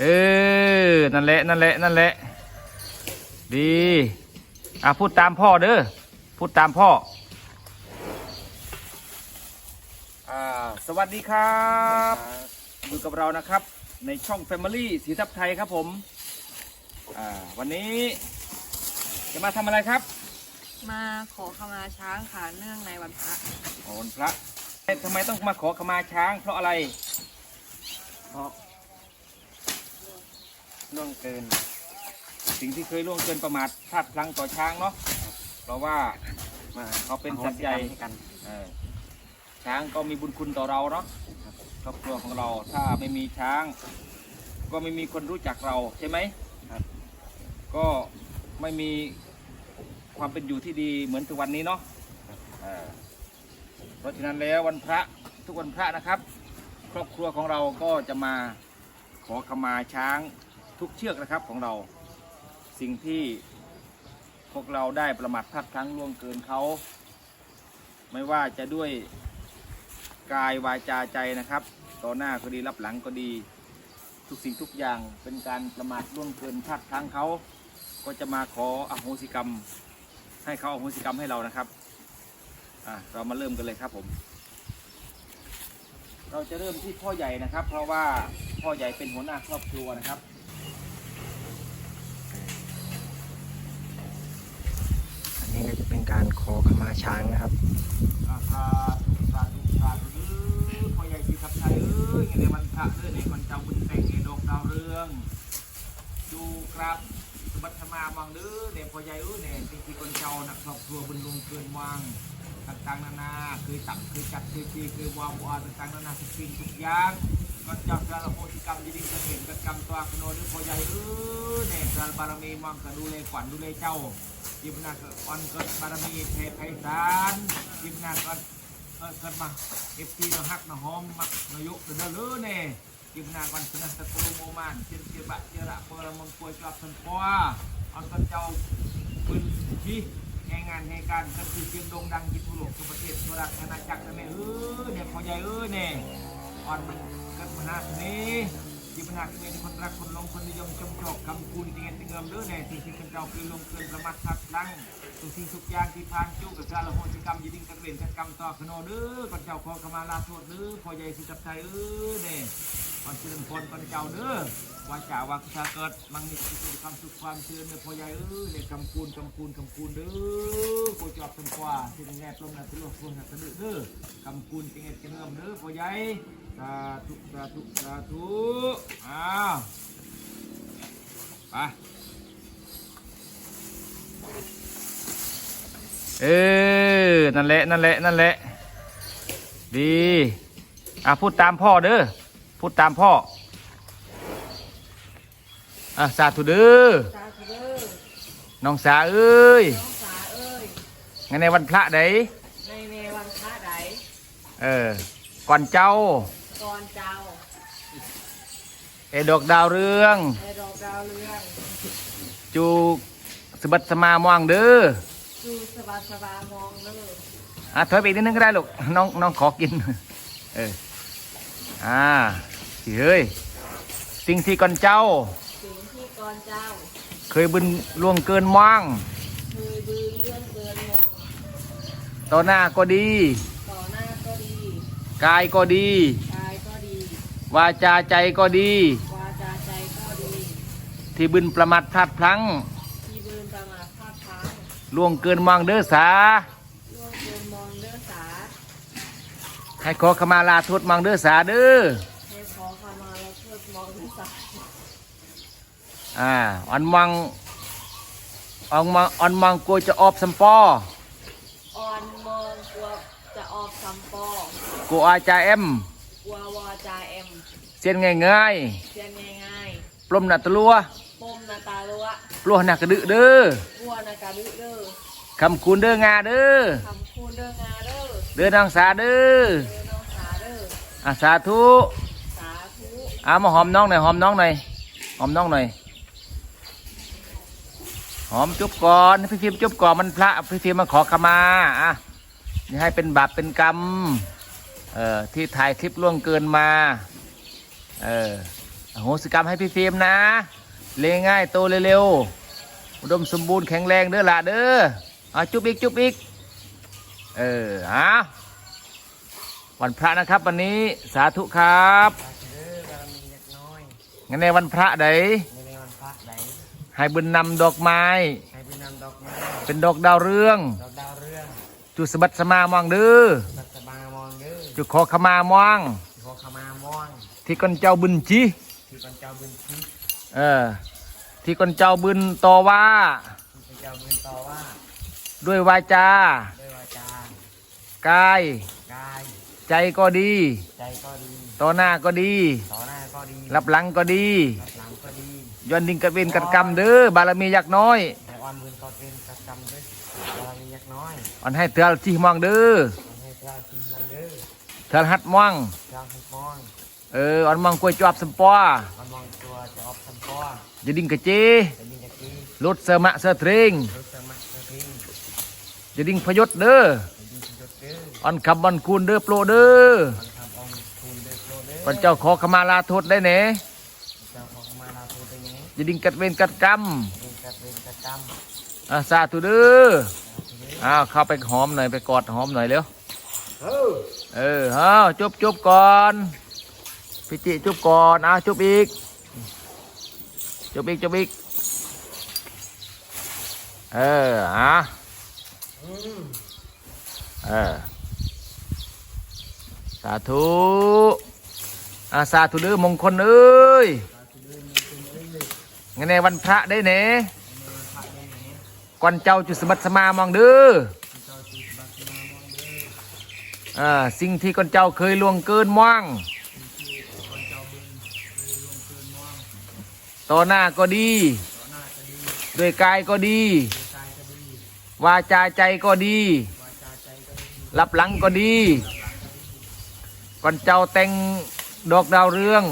เออ นั่นแหละ นั่นแหละ นั่นแหละ ดี อะ พูดตามพ่อเด้อ พูดตามพ่อ อ่า สวัสดีครับ อยู่กับเรานะครับ ในช่อง Family สีทับไทยครับผม อ่า วันนี้ จะมาทำอะไรครับมาขอขมาช้างค่ะเนื่องในวันพระขอวันพระเอ๊ะทำไมต้องมาขอขมาช้าง เพราะอะไร เพราะ ล่วงเกิน สิ่งที่เคยล่วงเกินประมาทพลาดพลั้งต่อช้างเนาะเพราะว่ามาเขาเป็นสัตว์ใหญ่อโหสิกรรมให้กันเออช้างก็มีบุญคุณต่อเราเนาะครอบครัวของเราถ้าไม่มีช้าง ก็ไม่มีคนรู้จักเราใช่ไหมครับก็ไม่มีความเป็นอยู่ที่ดีเหมือนทุกวันนี้เนาะเออเพราะฉะนั้นแล้ววันพระทุกวันพระนะครับ ครอบครัวของเราก็จะมาขอขมาช้าง ทุกเชือกนะครับของเรา สิ่งที่พวกเราได้ประมาทพลาดพลั้งล่วงเกินเขา ไม่ว่าจะด้วยกายวาจาใจนะครับ ต่อหน้าก็ดีรับหลังก็ดี ทุกสิ่งทุกอย่างเป็นการประมาทล่วงเกินพลาดพลั้งเขา ก็จะมาขออโหสิกรรม ให้เขาอโหสิกรรมให้เรานะครับอะเรามาเริ่มกันเลยครับผม เราจะเริ่มที่พ่อใหญ่นะครับ เพราะว่าพ่อใหญ่เป็นหัวหน้าครอบครัวนะครับ อันนี้ การขอขมาช้างนะครับอาคาสาธุสาธุเด้อพ่อใหญ่ที่ทับไทยเอ้ยในวันพระเด้อในวันเจ้าบุญแต่งในดอกดาวเรืองดูครับสมัทมาวังเด้อเนี่ยพอใหญ่เอ้ยเนี่ยจริงๆคนเจ้านักครอบครัวบุญรวงเกินวังต่างๆนานาเคยตักเคยจัดเคยตีเคยวาวาต่างๆนานาทุกสิ่งทุกอย่างก็เจ้าสารโหติกรรมยินดีจะเห็นกับกรรมตัวขนนพ่อใหญ่เอ้ยเนี่ยสารบารมีมังก็ดูแลขวัญดูแลเจ้า ยิบนาเกิดวันเกิดบารมีเทพไพศาลยิบนาเกิดเกิดมาเอฟซีเราฮักนะหอมมักนายกเดินเลือเน่ยิบนาวันสนัสตูโมมันเชียนเชียบะเจระเปรมังกวยกลับสันควาอันกันเจ้าปืนที่งานงานในการก็คือเชียงดงดังยิบุโลกสุประเทศสุรัตน์อาณาจักรนั่นเองเออเนี่ยพอใหญ่เออเนี่ยวันมันเกิดมาหน้านี้ ที่พนักเงานคนรักคนลงคนนิยมชมชอบคำคูณเงินเงิมเด้อแน่ที่ที่เราคือลงเกินประมาททัดลังทุกสิ่งทุกอย่างที่ผ่านจุกับการละโหสิกรรมยินดีกันเวนกันกรรมต่อขนอเด้อก่อนเจ้าขอขมาลาโทษเด้อพอใหญ่สิจับใจเออเน่ก่อนเชิญคนก่อนเจ้าเด้อว่าจ่าวาชาเกิดมังมีความสุขความเชิญเด้อพอใหญ่เออในคำคูณคำคูณคำคูณเด้อโคจอบสันกว่าที่แง่ลงนะทะลุพวงนะทะลุเด้อคำคูณที่เงินเงิมเด้อพอใหญ่ สาธุสาธุสาธุอ้าวไปเออ นั่นแหละ นั่นแหละ นั่นแหละ ดี อะ พูดตามพ่อเด้อ พูดตามพ่อ อะ สาธุเด้อ สาธุเด้อ น้องสาเอ้ย น้องสาเอ้ยงั้นในวันพระใดในในวันพระใดเออ ก่อนเจ้า ก่อนเจ้าเอดอกดาวเรืองในดอกดาวเรืองจูสบัดสมามองเด้อดูสบายสบายมองเด้ออะถอยไปอีกนิดนึงก็ได้ลูกน้องน้องขอกิน เอออ่าสิเฮ้ยสิ่งที่ก่อนเจ้าสิ่งที่ก่อนเจ้า เคยบุญล่วงเกินว่างเคยบืนเรื่องเกินมองต่อหน้าก็ดี ต่อหน้าก็ดี กายก็ดีกายก็ดี วาจาใจก็ดี วาจาใจก็ดีที่บุญประมาทพลาดพลั้งที่บืนประมาทพลาดพลั้งล่วงเกินว่างเด้อสา ล่วงเกินมองเด้อสาให้ขอขมาลาโทษมังเด้อสาเด้อให้ขอขมาเราเพื่อมองเด้อสาอ่าอันมังอันมังอันมังกลัวจะออบสัมปออ่อนมองกลัวจะออกซัมปอกลัวอาจาเอ็ม กลัววาจาเอ็ม เส้นง่ายง่ายเสียนง่ายๆปล้มหนัตะลัวๆปมนาตาลัวปลัวหนักกระดึเด้อกลัวนากาดึเด้อคำคูณเด้องาเด้อคำคูณเด้องาเด้อเด้อนางสาเด้อเด้อน้องสาเด้ออะสาธุสาธุอะมาหอมน้องหน่อยหอมน้องหน่อยหอมน้องหน่อยหอมจุ๊บก่อนพี่ฟิล์มจุ๊บก่อนมันพระพี่ฟิล์มมาขอขมาอะนี่ให้เป็นบาปเป็นกรรมเอ่อที่ถ่ายคลิปล่วงเกินมา เอออโหสิกรรมให้พี่ฟิล์มนะ เลี้ยงง่ายโตเร็วๆอุดมสมบูรณ์แข็งแรงเด้อล่ะเด้อเอาจุบอีกจุบอีก เอออะวันพระนะครับวันนี้สาธุครับเด้อบารมีเล็กน้อยงั้นในวันพระใดในในวันพระใดให้บุญนำดอกไม้ให้ไปนำดอกไม้เป็นดอกดาวเรืองดอกดาวเรือง จุสบัดสมามองเด้อสัตบามองเด้อจุขอขมามอง ขอขมาม่วงที่คนเจ้าบุญจีที่คนเจ้าบุญชีเออที่คนเจ้าบุญต่อว่าที่คนเจ้าบุญต่อว่าด้วยวาจาด้วยวาจากายกายใจก็ดีใจก็ดีต่อหน้าก็ดีต่อหน้าก็ดีรับหลังก็ดีรับหลังก็ดีย้อนดิ่งกัดเวนกัดกรรมเด้อบารมียักษ์น้อยแต่อ่อนบุญก็เป็นกระกรรมด้วยบารมีเล็กน้อยอันให้เตือนที่มองเด้อทำให้พระที่มองเด้อเตือนหัดมอง เจ้าให้มองเอออันมองกล้วยจอบสมปอมันมองตัวจะออกสัมปอจะดิ่งกะเจจะมีกะทิรถเสอมะเสอเทรงรู้สมัครกะทิจะดิ่งพยศเด้อจะดีสุดเด้ออันคำบันคูณเด้อโปรเด้อมันทำองค์ทูลเด้อโปรเด้อวันเจ้าขอขมาลาโทษได้เนเจ้าของมาลาโทษนี้จะดิ่งกัดเวนกัดกรรมเป็นกระเป็นกระกรรมอะสาธุเด้ออ้าวเข้าไปหอมหน่อยไปกอดหอมหน่อยเร็วเออ เออเฮ้าจุบจุบก่อน พี่จิจุบก่อนอ้าวจุบอีก จุบอีกจุบอีก เอออะเออ สาธุอาสาธุเด้อมงคลเอ้ยงั้นในวันพระได้เนก่อนเจ้าจุสมัติสมามองเด้ออ่าสิ่งที่ก่อนเจ้าเคยล่วงเกินม่วง ต่อหน้าก็ดีด้วยกายก็ดี วาจาใจก็ดีรับหลังก็ดี ก่อนเจ้าแต่งดอกดาวเรือง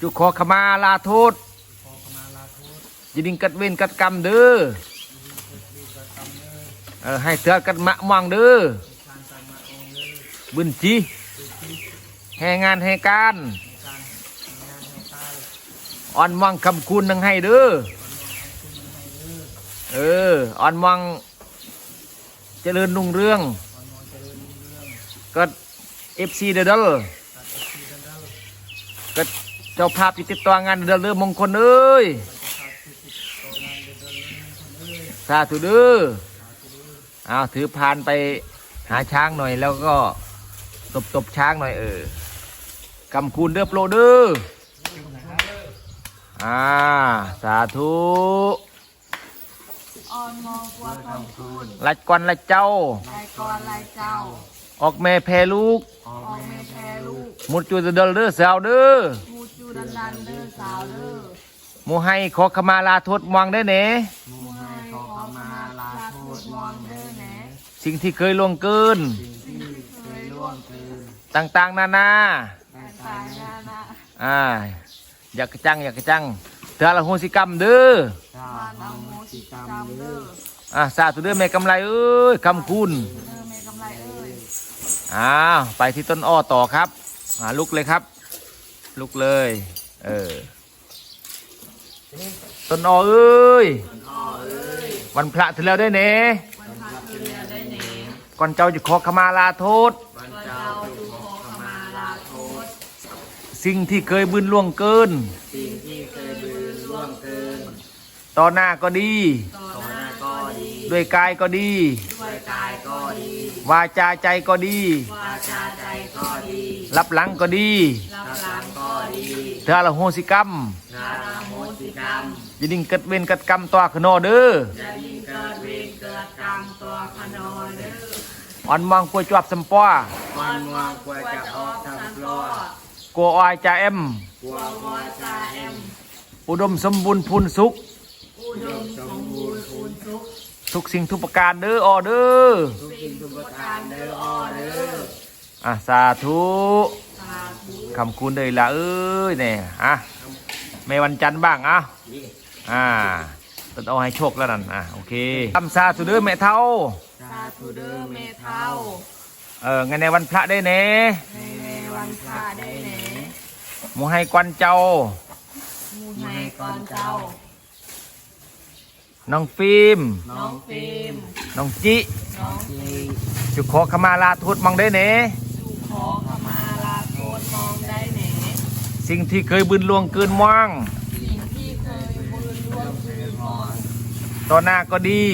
จุขอขมาลาโทษยิดิงกัดเวนกัดกรรมเด้อเออให้เถือกัดมะมองเด้อบุญจีแห่งานแห่การ อ่อนมองคำคุณนังให้เด้อเอออ่อนมองเจริญรุ่งเรื่องก็เอฟซีเดอลก็เจ้าภาพติดต่องานเดอเรื่องมงคลเอ้ยสาธุเด้อเอาถือพานไปหาช้างหน่อยแล้วก็ตบตบช้างหน่อยเออกำคูณเด้อโปรเด้อ อ่า สาธุอ่อนมองกลัวคำคูณลัดกวนลัดเจ้า ลายกรลายเจ้า ออกแม่แพรลูก ออกออกเมแพรลูกมุดจูเดลเด้อสาวเด้อมูจูดันดันเด้อสาวเด้อหมูให้ขอขมาลาโทษมองได้เนมูให้ขอขมาลาโทษมองเด้อแหนสิ่งที่เคยล่วงเกิน สิ่งที่เคยล่วงเกินต่างๆ นานาได้ตาตายยานะอ่า อยากกระจังอยากกระจังเธอละโหสิกรรมเด้อข้ามาทนโมำสิกิจกรรมกรรมเด้เด้อออ่าสาธุเด้อแม่กำไรเอ้ยคำคุณเด้อแม่กำไรเอ้ยอ้าวไปที่ต้นอ้อต่อครับอ่าลุกเลยครับ ลุกเลย เออต้นอ้อเอ้ยวันพระถึงแล้วได้เนวันพระคือเรียนได้เนก่อนเจ้าจะขอขมาลาโทษ สิ่งที่เคยบืนล่วงเกิน สิ่งที่เคยบืนล่วงเกิน ต่อหน้าก็ดี ต่อต่อหหน้าน้าก็ก็ดีดี ด้วยกายก็ดี ด้วยกายก็ดี วาจาใจก็ดี วาจาใจก็ดี รับหลังก็ดี รับหลังก็ดีเธอละโหสิกรรมนาราโหสิกรรมยินดิงกัดเวนกัดกรรมตัวขนอเด้อจะยิ่งเกิดเวรเกิดกรรมตัวขนอนเด้ออ่อนมองกวยจวบสมปอวันวางกว่าจะออกทำกลัว กัวออยจ่าเอ็มกลัววอจาเอ็มอุดมสมบูรณ์พูนสุข อุดมสมบูรณ์คูณทุกทุกสิ่งทุกประการเด้อออเด้อทุกสิ่งทุกประการเด้ออ้อเด้ออะสาธุสาธุคำคุณเลยละเอ้ยเนี่ยอะแม่วันจันทร์บ้างอะนี่อ่าต้นเอาให้โชคแล้วนั่นอะโอเคคำสาธุเด้อแม่เท่า สาธุเด้อเมเท่าเอองั้นในวันพระได้เน่ใน วันพระได้แหนหมูให้กวนเจ้าหมูไทยก่อนเจ้า น้องฟิล์ม น้องฟิล์ม น้องจิน้องจีจุขอขมาลาทูตมองได้เนสู่ขอขมาลาโทษมองได้แหนสิ่งที่เคยบืนลวงเกินม่วงสิ่งที่เคยบืนล่วงคือมอนต่อหน้าก็ดี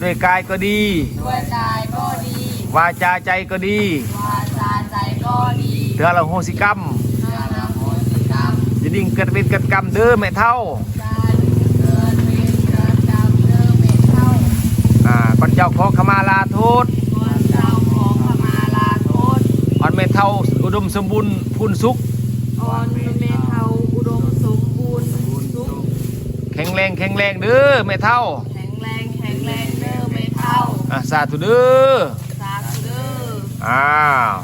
ด้วยกายก็ดี ด้วยกายก็ดี วาจาใจก็ดี วาจาใจก็ดีเธอเราโหสิกรรมเพื่อละโหสิกรรมจะดิ่งเกิดเป็นเกิดกรรมเด้อแม่เท่าการเกิดเวรเกิดกรรมเดิมเป็นเท่าอ่าก่อนเจ้าขอขมาลาทูตก่อนเจ้าขอขมาลาโทษอ่อนแม่เท่าอุดมสมบูรณ์พูนสุขอ่อนเมเทาอุดมสมบูรณ์สุขแข็งแรงแข็งแรงเด้อแม่เท่าแข็งแรงแข็งแรงเดิมไม่เท่า อ่าสาธุเด้อสาธุเด้ อ้าว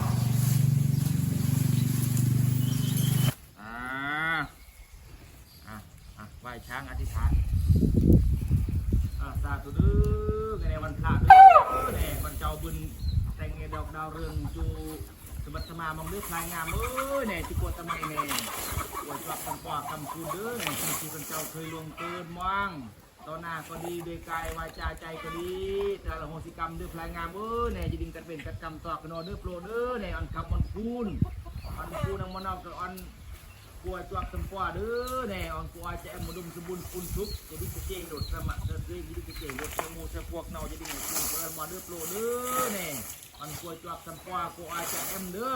อ่าอะอะไหว้ช้างอธิษฐานอ่าสาธุเด้อในวันพระเด้อแน่วันเจ้าบุญแต่งเงดอกดาวเรืองจูสมบัติสมามองด้วยพลายงามเอ้ยแน่จิโกตะไมแน่อวยรับคำกว่าคำคูณเด้อแน่สิ่งที่คนเจ้าเคยลวงเกินมั่ง ต่อหน้าก็ดีด้วยกายวาจาใจก็ดีแต่ละโหสิกรรมด้วยพลายงามเอ้ยแน่จะดึงกันเป็นกันกรรมต่อกนนอเด้อโปรเด้อแน่อันคำมันคูณอันคูณอันมันอกับอันกลัวจวกสมปวเด้อแน่ออนกลัวจะแอมมดุมสมบูรณ์คุณทุกจะดิ้งจะเจงโดดสมัครจะดิ้งจะเจงโดดสมูสะพวกเนาจะดิ้งจะเปิดมาเด้อโปรเด้อแน่ออนกลัวจวกสมปวกลัวจะแอมเด้อ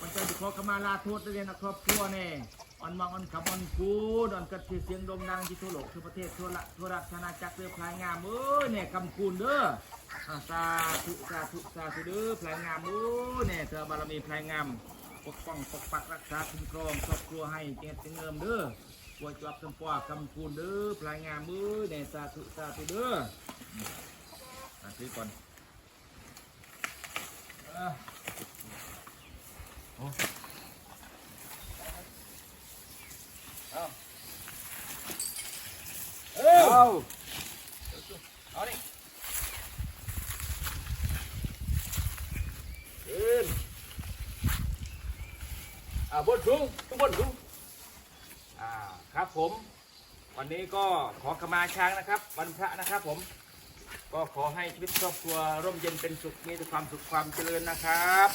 มันจะขอขมาลาโทษเรียนครอบครัวแน่ ออนมังออนขับออนคูดออนกัดเสียงโด่งดังที่ทั่วโลกทั่วประเทศทั่วละทั่วราชอาจักรเด้อพลายงามเอ้ยแน่คำคูณเด้อสาธุสาธุสาธุเด้อพลายงามเอ้ยแน่เธอบารมีพลายงามปกป้องปกปักรักษาคุ้มครองครอบครัวให้เจริญเงิมเด้อปวยจวบจำปวคำคูณเด้อพลายงามมือแด่สาธุสาธุเด้ออืมอะซื้อก่อนอะโอ้ เอาเอาดิขึ้นอ่าบนสูงทุกบนสูงอ่าครับผม วันนี้ก็ขอขมาช้างนะครับ วันพระนะครับผม ก็ขอให้ชีวิตครอบครัวร่มเย็นเป็นสุขมีแต่ความสุขความเจริญนะครับ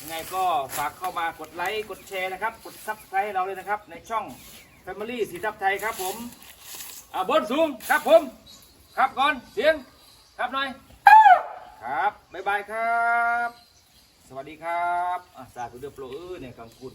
ยังไงก็ฝากเข้ามากดไลค์กดแชร์นะครับ กดซับสไครต์เราเลยนะครับ ในช่อง แฟมิลี่สีทับไทยครับผมอ่าบนสูงครับผม ครับก่อนเสียงครับหน่อย ครับบ๊ายบายครับ สวัสดีครับอ่าสาธุเดือโปรเออเนี่ยกังคุณ